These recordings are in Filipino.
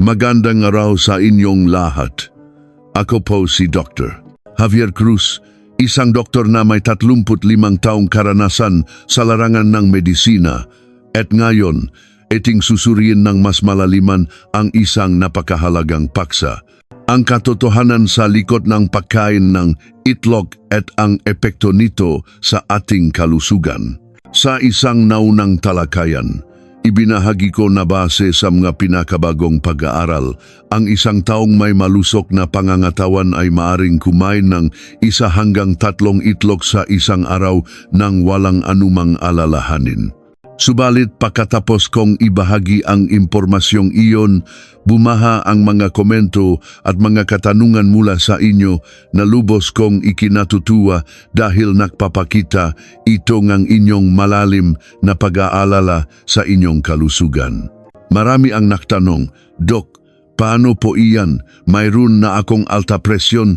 Magandang araw sa inyong lahat. Ako po si Dr. Javier Cruz, isang doktor na may 35 taong karanasan sa larangan ng medisina at ngayon, eting susuriin ng mas malaliman ang isang napakahalagang paksa. Ang katotohanan sa likod ng pagkain ng itlog at ang epekto nito sa ating kalusugan. Sa isang naunang talakayan, Ibinahagi ko na base sa mga pinakabagong pag-aaral, ang isang taong may malusok na pangangatawan ay maaring kumain ng isa hanggang tatlong itlog sa isang araw nang walang anumang alalahanin. Subalit pagkatapos kong ibahagi ang impormasyong iyon, bumaha ang mga komento at mga katanungan mula sa inyo na lubos kong ikinatutuwa dahil nakpapakita ito ng inyong malalim na pag-aalala sa inyong kalusugan. Marami ang naktanong, Dok, paano po iyan? Mayroon na akong alta presyon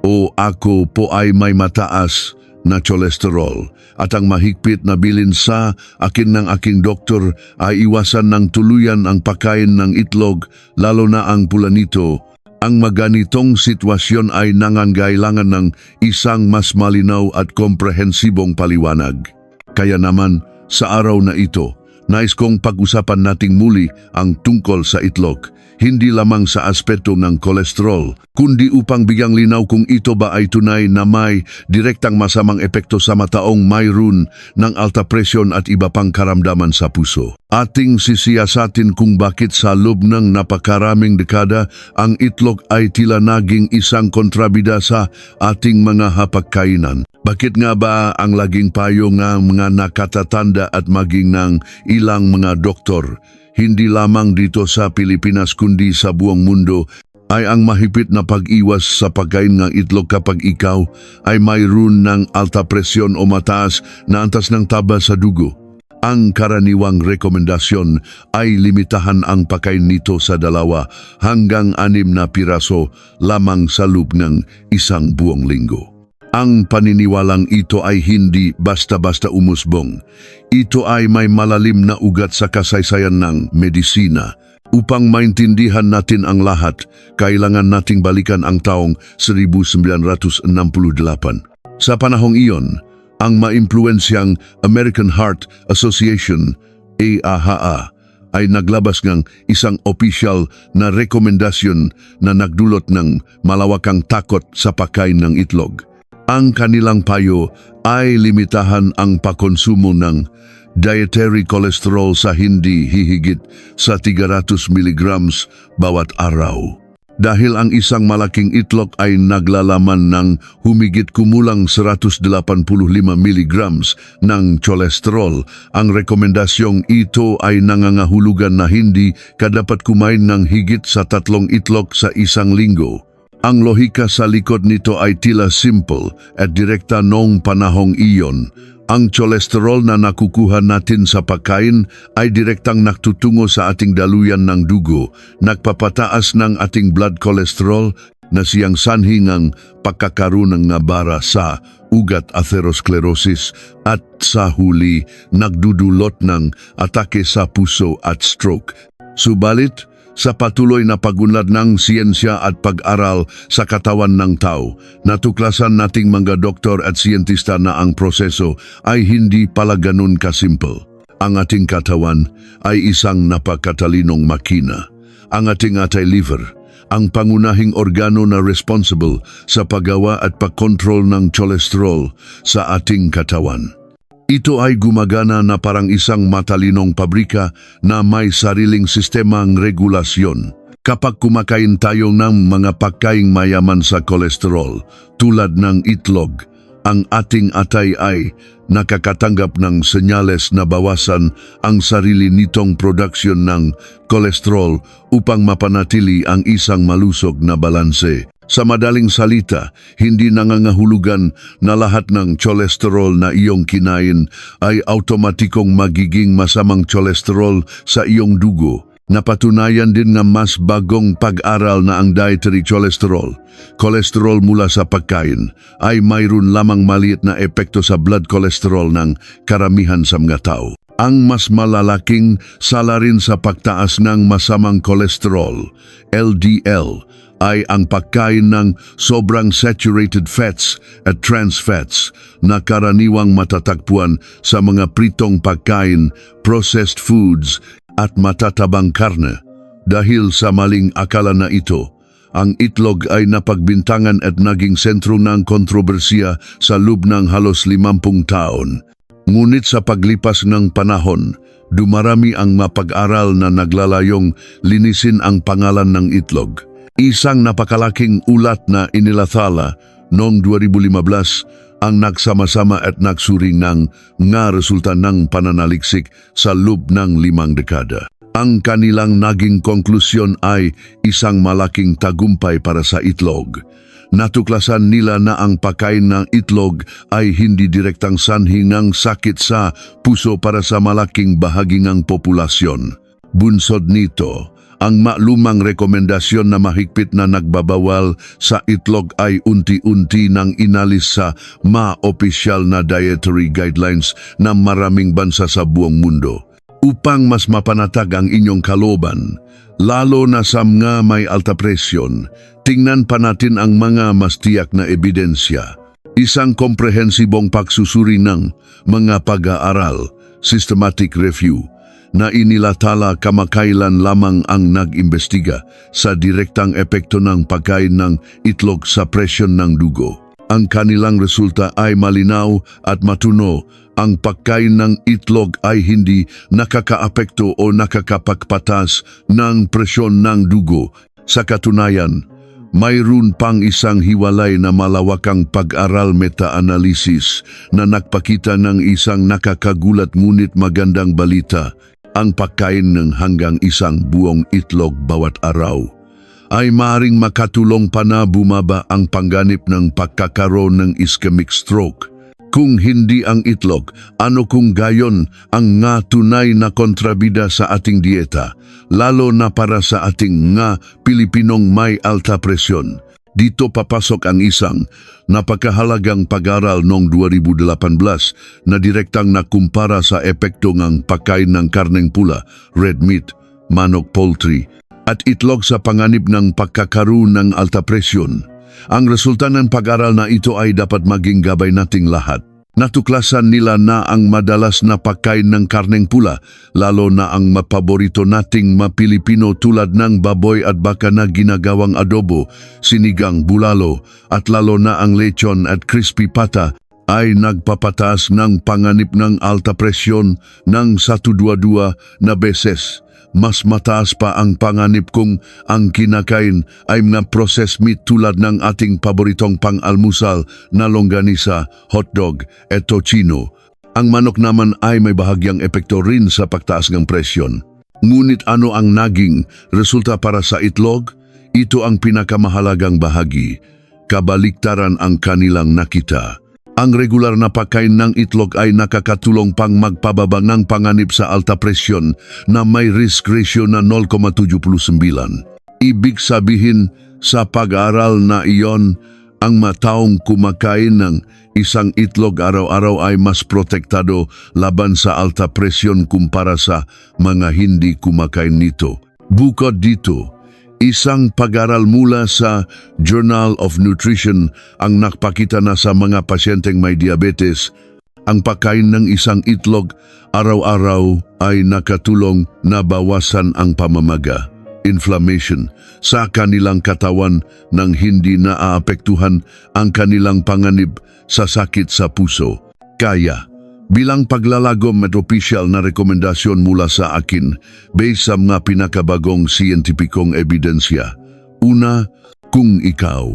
o ako po ay may mataas na cholesterol at ang mahigpit na bilin sa akin ng aking doktor ay iwasan ng tuluyan ang pagkain ng itlog lalo na ang pula nito. Ang maganitong sitwasyon ay nangangailangan ng isang mas malinaw at komprehensibong paliwanag. Kaya naman, sa araw na ito, nais kong pag-usapan nating muli ang tungkol sa itlog hindi lamang sa aspeto ng kolesterol, kundi upang bigyang linaw kung ito ba ay tunay na may direktang masamang epekto sa mataong mayroon ng alta presyon at iba pang karamdaman sa puso. Ating sisiyasatin kung bakit sa loob ng napakaraming dekada ang itlog ay tila naging isang kontrabida sa ating mga hapagkainan. Bakit nga ba ang laging payo ng mga nakatatanda at maging ng ilang mga doktor hindi lamang dito sa Pilipinas kundi sa buong mundo ay ang mahipit na pag-iwas sa pagkain ng itlog kapag ikaw ay mayroon ng alta presyon o mataas na antas ng taba sa dugo. Ang karaniwang rekomendasyon ay limitahan ang pagkain nito sa dalawa hanggang anim na piraso lamang sa loob ng isang buong linggo. Ang paniniwalang ito ay hindi basta-basta umusbong. Ito ay may malalim na ugat sa kasaysayan ng medisina. Upang maintindihan natin ang lahat, kailangan nating balikan ang taong 1968. Sa panahong iyon, ang maimpluensyang American Heart Association, AAHA, ay naglabas ng isang opisyal na rekomendasyon na nagdulot ng malawakang takot sa pagkain ng itlog. Ang kanilang payo ay limitahan ang pakonsumo ng dietary cholesterol sa hindi hihigit sa 300 mg bawat araw. Dahil ang isang malaking itlog ay naglalaman ng humigit kumulang 185 mg ng cholesterol, ang rekomendasyong ito ay nangangahulugan na hindi kadapat kumain ng higit sa tatlong itlog sa isang linggo. Ang lohika sa likod nito ay tila simple at direkta noong panahong iyon. Ang cholesterol na nakukuha natin sa pagkain ay direktang naktutungo sa ating daluyan ng dugo, nagpapataas ng ating blood cholesterol na siyang sanhi ng pagkakaroon ng nabara sa ugat atherosclerosis at sa huli nagdudulot ng atake sa puso at stroke. Subalit, sa patuloy na pagunlad ng siyensya at pag-aral sa katawan ng tao, natuklasan nating mga doktor at siyentista na ang proseso ay hindi pala ganun kasimple. Ang ating katawan ay isang napakatalinong makina. Ang ating atay liver, ang pangunahing organo na responsible sa paggawa at pagkontrol ng cholesterol sa ating katawan. Ito ay gumagana na parang isang matalinong pabrika na may sariling sistemang regulasyon. Kapag kumakain tayo ng mga pagkaing mayaman sa kolesterol, tulad ng itlog, ang ating atay ay nakakatanggap ng senyales na bawasan ang sarili nitong production ng kolesterol upang mapanatili ang isang malusog na balanse. Sa madaling salita, hindi nangangahulugan na lahat ng cholesterol na iyong kinain ay automatikong magiging masamang cholesterol sa iyong dugo. Napatunayan din ng mas bagong pag-aral na ang dietary cholesterol, cholesterol mula sa pagkain, ay mayroon lamang maliit na epekto sa blood cholesterol ng karamihan sa mga tao. Ang mas malalaking sala rin sa pagtaas ng masamang kolesterol, LDL, ay ang pagkain ng sobrang saturated fats at trans fats na karaniwang matatagpuan sa mga pritong pagkain, processed foods at matatabang karne. Dahil sa maling akala na ito, ang itlog ay napagbintangan at naging sentro ng kontrobersiya sa loob ng halos limampung taon. Ngunit sa paglipas ng panahon, dumarami ang mapag-aral na naglalayong linisin ang pangalan ng itlog. Isang napakalaking ulat na inilathala noong 2015 ang nagsama-sama at nagsuri ng nga resulta ng pananaliksik sa loob ng limang dekada. Ang kanilang naging konklusyon ay isang malaking tagumpay para sa itlog. Natuklasan nila na ang pagkain ng itlog ay hindi direktang sanhi ng sakit sa puso para sa malaking bahagi ng populasyon. Bunsod nito, ang malumang rekomendasyon na mahigpit na nagbabawal sa itlog ay unti-unti nang inalis sa ma-opisyal na dietary guidelines ng maraming bansa sa buong mundo. Upang mas mapanatag ang inyong kaloban, lalo na sa mga may alta presyon, tingnan pa natin ang mga mas tiyak na ebidensya. Isang komprehensibong pagsusuri ng mga pag-aaral, systematic review, na inilatala kamakailan lamang ang nag-imbestiga sa direktang epekto ng pagkain ng itlog sa presyon ng dugo. Ang kanilang resulta ay malinaw at matuno. Ang pagkain ng itlog ay hindi nakakaapekto o nakakapagpatas ng presyon ng dugo. Sa katunayan, mayroon pang isang hiwalay na malawakang pag-aral meta-analysis na nagpakita ng isang nakakagulat ngunit magandang balita. Ang pagkain ng hanggang isang buong itlog bawat araw ay maring makatulong pa na bumaba ang pangganip ng pagkakaroon ng ischemic stroke. Kung hindi ang itlog, ano kung gayon ang nga tunay na kontrabida sa ating dieta, lalo na para sa ating nga Pilipinong may alta presyon. Dito papasok ang isang napakahalagang pag-aral noong 2018 na direktang nakumpara sa epekto ng pagkain ng karneng pula, red meat, manok poultry, at itlog sa panganib ng pagkakaroon ng alta presyon. Ang resulta ng pag-aral na ito ay dapat maging gabay nating lahat. Natuklasan nila na ang madalas na pagkain ng karneng pula, lalo na ang mapaborito nating mapilipino tulad ng baboy at baka na ginagawang adobo, sinigang bulalo, at lalo na ang lechon at crispy pata, ay nagpapataas ng panganib ng alta presyon ng 122 na beses mas mataas pa ang panganib kung ang kinakain ay mga processed meat tulad ng ating paboritong pang-almusal na longganisa, hotdog at tocino. Ang manok naman ay may bahagyang epekto rin sa pagtaas ng presyon. Ngunit ano ang naging resulta para sa itlog? Ito ang pinakamahalagang bahagi. Kabaliktaran ang kanilang nakita. Ang regular na pagkain ng itlog ay nakakatulong pang magpababa ng panganib sa alta presyon na may risk ratio na 0,79. Ibig sabihin sa pag-aaral na iyon, ang mataong kumakain ng isang itlog araw-araw ay mas protektado laban sa alta presyon kumpara sa mga hindi kumakain nito. Bukod dito, Isang pag-aral mula sa Journal of Nutrition ang nakpakita na sa mga pasyenteng may diabetes, ang pagkain ng isang itlog araw-araw ay nakatulong na bawasan ang pamamaga, inflammation, sa kanilang katawan nang hindi naaapektuhan ang kanilang panganib sa sakit sa puso. Kaya, Bilang paglalagom at opisyal na rekomendasyon mula sa akin based sa mga pinakabagong siyentipikong ebidensya. Una, kung ikaw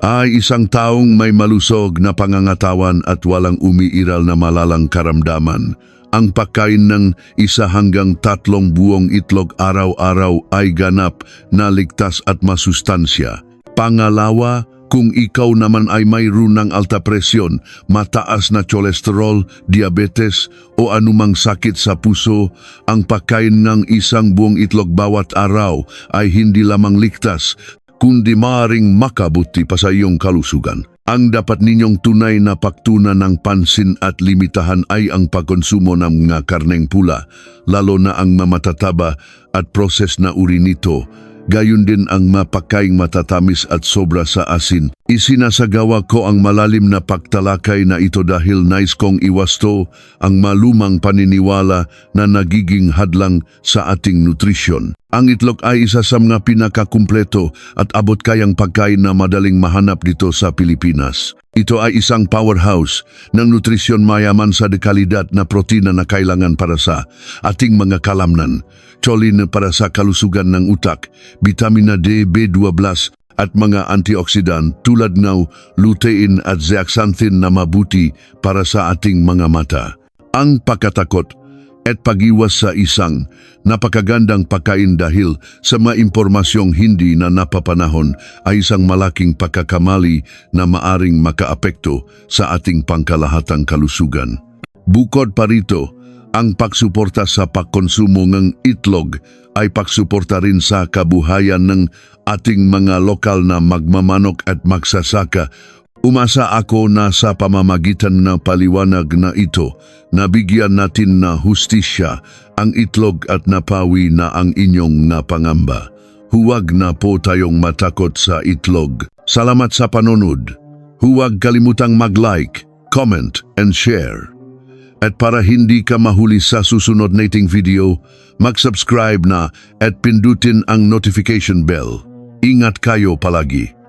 ay isang taong may malusog na pangangatawan at walang umiiral na malalang karamdaman, ang pagkain ng isa hanggang tatlong buong itlog araw-araw ay ganap na ligtas at masustansya. Pangalawa, kung ikaw naman ay mayroon ng alta presyon, mataas na cholesterol, diabetes o anumang sakit sa puso, ang pagkain ng isang buong itlog bawat araw ay hindi lamang ligtas, kundi maaaring makabuti pa sa iyong kalusugan. Ang dapat ninyong tunay na pagtuna ng pansin at limitahan ay ang pagkonsumo ng mga karneng pula, lalo na ang mamatataba at proses na uri nito. Gayon din ang mapakaing matatamis at sobra sa asin. Isinasagawa ko ang malalim na pagtalakay na ito dahil nais kong iwasto ang malumang paniniwala na nagiging hadlang sa ating nutrisyon. Ang itlog ay isa sa mga pinakakumpleto at abot kayang pagkain na madaling mahanap dito sa Pilipinas. Ito ay isang powerhouse ng nutrisyon mayaman sa dekalidad na protina na kailangan para sa ating mga kalamnan, choline para sa kalusugan ng utak, vitamina D, B12 at mga antioksidan tulad ng lutein at zeaxanthin na mabuti para sa ating mga mata. Ang pagkatakot at pagiwas sa isang napakagandang pagkain dahil sa mga impormasyong hindi na napapanahon ay isang malaking pagkakamali na maaring makaapekto sa ating pangkalahatang kalusugan. Bukod pa rito, ang pagsuporta sa pagkonsumo ng itlog ay pagsuporta rin sa kabuhayan ng ating mga lokal na magmamanok at magsasaka Umasa ako na sa pamamagitan ng paliwanag na ito, nabigyan natin na hustisya ang itlog at napawi na ang inyong napangamba. Huwag na po tayong matakot sa itlog. Salamat sa panonod. Huwag kalimutang mag-like, comment, and share. At para hindi ka mahuli sa susunod nating video, mag-subscribe na at pindutin ang notification bell. Ingat kayo palagi.